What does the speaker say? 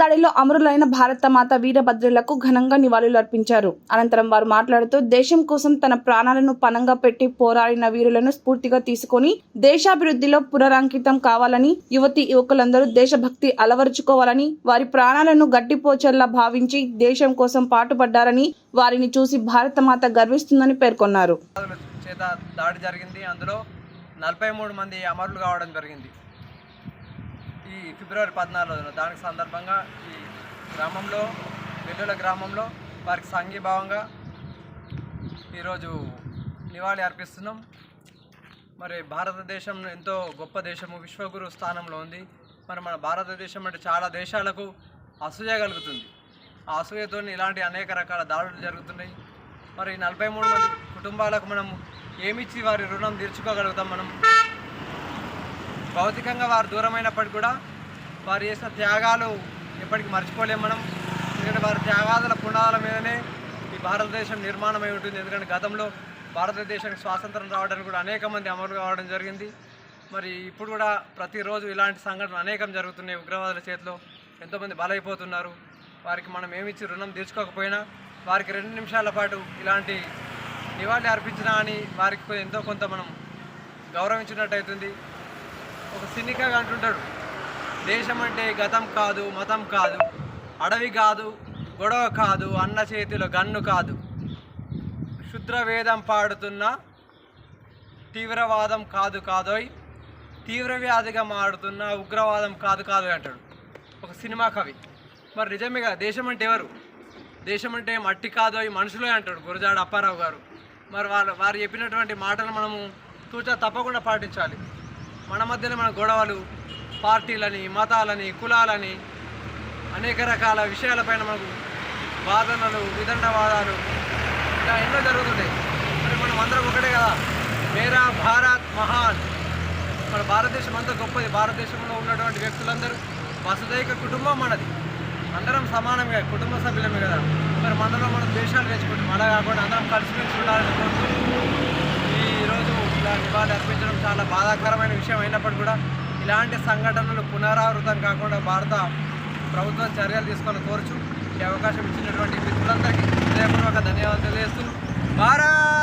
దాడిలో అమరులైన భారత మాత వీరభద్రులకు ఘనంగా నివాళులు అర్పించారు. అనంతరం వారు మాట్లాడుతూ దేశం కోసం తన ప్రాణాలను పణంగా పెట్టి పోరాడిన వీరులను స్ఫూర్తిగా తీసుకొని దేశాభివృద్ధిలో పునరాంకితం కావాలని యువతి యువకులందరూ దేశభక్తి అలవరుచుకోవాలని వారి ప్రాణాలను గట్టిపోచల్లా భావించి దేశం కోసం పాటుపడ్డారని వారిని చూసి భారత మాత గర్విస్తుందని పేర్కొన్నారు. చేత దాడి జరిగింది. అందులో నలభై మూడు మంది అమరులు కావడం జరిగింది. ఈ ఫిబ్రవరి పద్నాలుగున దానికి సందర్భంగా ఈ గ్రామంలో వెల్లుల గ్రామంలో వారికి సంఘీభావంగా ఈరోజు నివాళి అర్పిస్తున్నాం. మరి భారతదేశం ఎంతో గొప్ప దేశము విశ్వగురు స్థానంలో ఉంది. మరి మన భారతదేశం అంటే చాలా దేశాలకు అసూయ కలుగుతుంది. ఆ అసూయతో ఇలాంటి అనేక రకాల దాడులు జరుగుతున్నాయి. మరి నలభై మూడు మంది కుటుంబాలకు మనం ఏమిచ్చి వారి రుణం తీర్చుకోగలుగుతాం మనం? భౌతికంగా వారు దూరమైనప్పటికీ కూడా వారు చేసిన త్యాగాలు ఎప్పటికీ మర్చిపోలేం మనం. ఎందుకంటే వారి త్యాగాదుల పునాదుల మీదనే ఈ భారతదేశం నిర్మాణమై ఉంటుంది. ఎందుకంటే గతంలో భారతదేశానికి స్వాతంత్రం రావడానికి కూడా అనేక మంది అమలు కావడం జరిగింది. మరి ఇప్పుడు కూడా ప్రతిరోజు ఇలాంటి సంఘటనలు అనేకం జరుగుతున్నాయి ఉగ్రవాదుల చేతిలో. ఎంతోమంది బలైపోతున్నారు. వారికి మనం ఏమిచ్చి రుణం తీర్చుకోకపోయినా వారికి రెండు నిమిషాల పాటు ఇలాంటి నివాళి అర్పించినా అని వారికి ఎంతో కొంత మనం గౌరవించినట్టు అవుతుంది ఒక సినికగా అంటుంటాడు. దేశం అంటే గతం కాదు మతం కాదు అడవి కాదు గొడవ కాదు అన్న చేతిలో గన్ను కాదు. క్షుద్రవేదం పాడుతున్న తీవ్రవాదం కాదు కాదోయ్ తీవ్రవ్యాధిగా మారుతున్న మాడుతున్న ఉగ్రవాదం కాదు కాదు అంటాడు ఒక సినిమా కవి. మరి నిజమే కదా దేశం అంటే ఎవరు? దేశం అంటే మట్టి కాదు ఈ మనుషులే అంటాడు గురజాడ అప్పారావు గారు. మరి వాళ్ళు వారు చెప్పినటువంటి మాటలు మనము తూచా తప్పకుండా పాటించాలి. మన మధ్యలో మన గొడవలు పార్టీలని మతాలని కులాలని అనేక రకాల విషయాలపైన మనకు వాదనలు విదండవాదాలు ఇలా ఎన్నో జరుగుతుంటాయి. మరి మనం అందరం ఒకటే కదా? మేరా భారత్ మహాన్. మన భారతదేశం అంతా గొప్పది. భారతదేశంలో ఉన్నటువంటి వ్యక్తులందరూ వసుదైక కుటుంబం మనది. అందరం సమానమే కుటుంబ సభ్యులమే కదా? మరి మనలో మనం దేశాలు తెచ్చుకుంటాం. అలా కాకుండా అందరం కలిసిమెలిసి ఉండాలని కోరుతూ ఇలా నివాళి అర్పించడం చాలా బాధాకరమైన విషయం అయినప్పటికీ కూడా ఇలాంటి సంఘటనలు పునరావృతం కాకుండా భారత ప్రభుత్వం చర్యలు తీసుకొని కోరుచు ఈ అవకాశం ఇచ్చినటువంటి మిత్రులందరికీ హృదయపూర్వక ధన్యవాదాలు తెలియజేస్తూ భారత్!